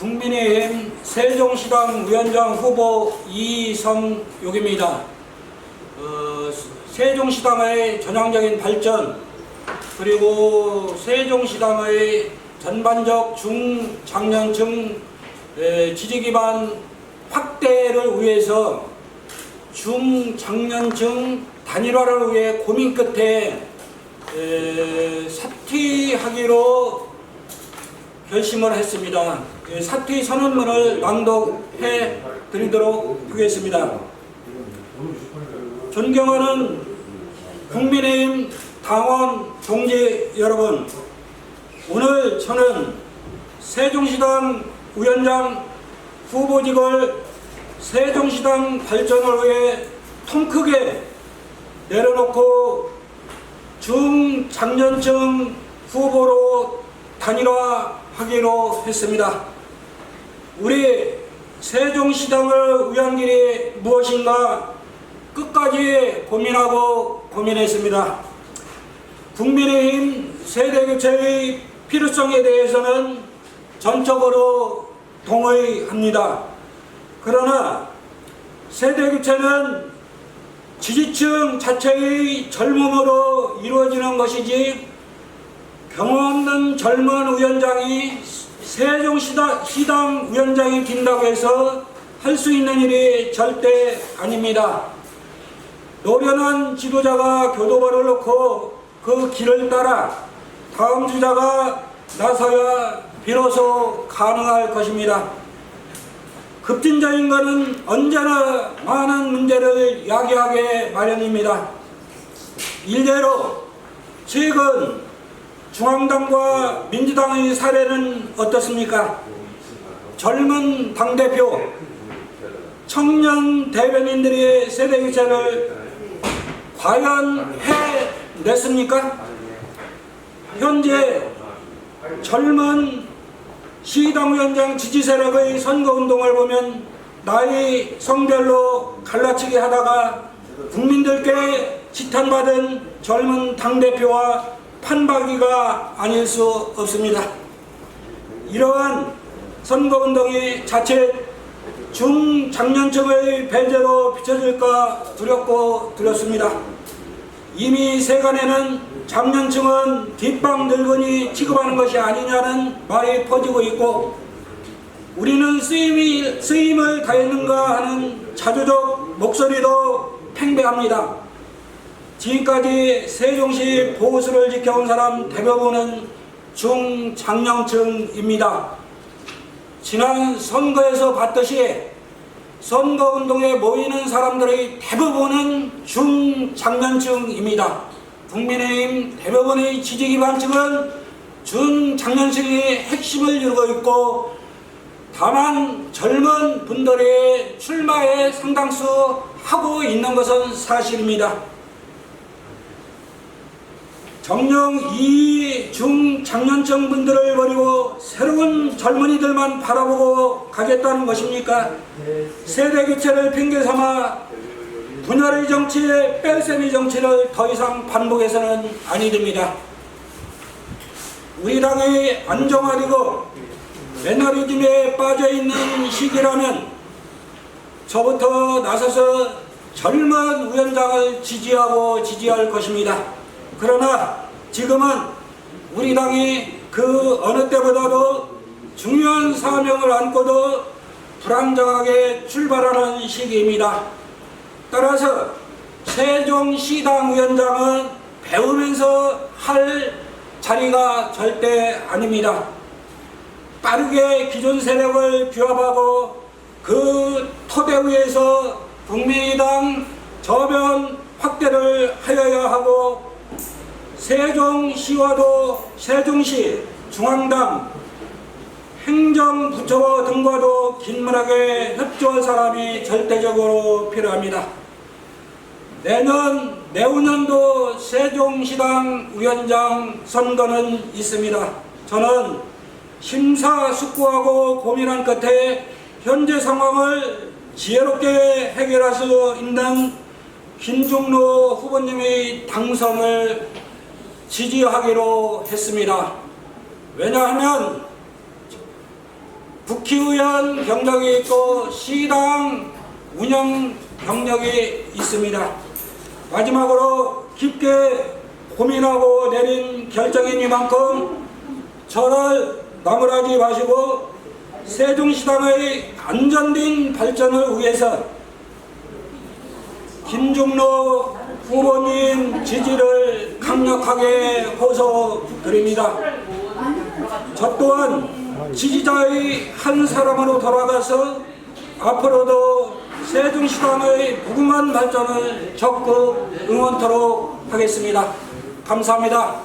국민의힘 세종시당 위원장 후보 이성욕입니다. 어, 세종시당의 전향적인 발전 그리고 세종시당의 전반적 중장년층 에, 지지 기반 확대를 위해서 중장년층 단일화를 위해 고민 끝에 에, 사퇴하기로 결심을 했습니다. 그 사퇴 선언문을 낭독해 드리도록 하겠습니다. 존경하는 국민의힘 당원 동지 여러분, 오늘 저는 세종시당 위원장 후보직을 세종시당 발전을 위해 통 크게 내려놓고 중장년층 후보로 단일화하기로 했습니다. 우리 세종시당을 위한 길이 무엇인가 끝까지 고민하고 고민했습니다. 국민의힘 세대교체의 필요성에 대해서는 전적으로 동의합니다. 그러나 세대교체는 지지층 자체의 젊음으로 이루어지는 것이지 경험 없는 젊은 위원장이 세종시당 시당 위원장이 된다고 해서 할 수 있는 일이 절대 아닙니다. 노련한 지도자가 교도관을 놓고 그 길을 따라 다음 주자가 나서야 비로소 가능할 것입니다. 급진자 인간은 언제나 많은 문제를 야기하게 마련입니다. 일례로 최근 중앙당과 민주당의 사례는 어떻습니까? 젊은 당대표, 청년 대변인들의 세대 교체를 과연 해냈습니까? 현재 젊은 시당 위원장 지지 세력의 선거 운동을 보면 나이 성별로 갈라치기 하다가 국민들께 지탄받은 젊은 당대표와 판박이가 아닐 수 없습니다. 이러한 선거운동이 자칫 중장년층의 배제로 비춰질까 두렵고 두렵습니다. 이미 세간에는 장년층은 뒷방 늙은이 취급하는 것이 아니냐는 말이 퍼지고 있고 우리는 쓰임이, 쓰임을 다했는가 하는 자주적 목소리도 팽배합니다. 지금까지 세종시 보수를 지켜온 사람 대부분은 중장년층입니다. 지난 선거에서 봤듯이 선거운동에 모이는 사람들의 대부분은 중장년층입니다. 국민의힘 대부분의 지지 기반층은 중장년층이 핵심을 이루고 있고 다만 젊은 분들의 출마에 상당수 하고 있는 것은 사실입니다. 정령 이 중 장년층 분들을 버리고 새로운 젊은이들만 바라보고 가겠다는 것입니까? 세대 교체를 핑계 삼아 분열의 정치에 뺄셈의 정치를 더 이상 반복해서는 아니 됩니다. 우리 당이 안정화되고 매너리즘에 빠져있는 시기라면 저부터 나서서 젊은 위원장을 지지하고 지지할 것입니다. 그러나 지금은 우리 당이 그 어느 때보다도 중요한 사명을 안고도 불안정하게 출발하는 시기입니다. 따라서 세종시당 위원장은 배우면서 할 자리가 절대 아닙니다. 빠르게 기존 세력을 규합하고 그 토대 위에서 국민의당 저변 확대를 하여야 하고 세종시와도 세종시 중앙당 행정부처 등과도 긴밀하게 협조할 사람이 절대적으로 필요합니다. 내년 내후년도 세종시당 위원장 선거는 있습니다. 저는 심사숙고하고 고민한 끝에 현재 상황을 지혜롭게 해결할 수 있는 김종로 후보님의 당선을 지지하기로 했습니다. 왜냐하면 국회의원 경력이 있고 시당 운영 경력이 있습니다. 마지막으로 깊게 고민하고 내린 결정이니만큼 저를 나무라지 마시고 세종시당의 안전된 발전을 위해서 김종로 후보님 지지를 강력하게 호소드립니다. 저 또한 지지자의 한 사람으로 돌아가서 앞으로도 세종시당의 무궁한 발전을 적극 응원토록 하겠습니다. 감사합니다.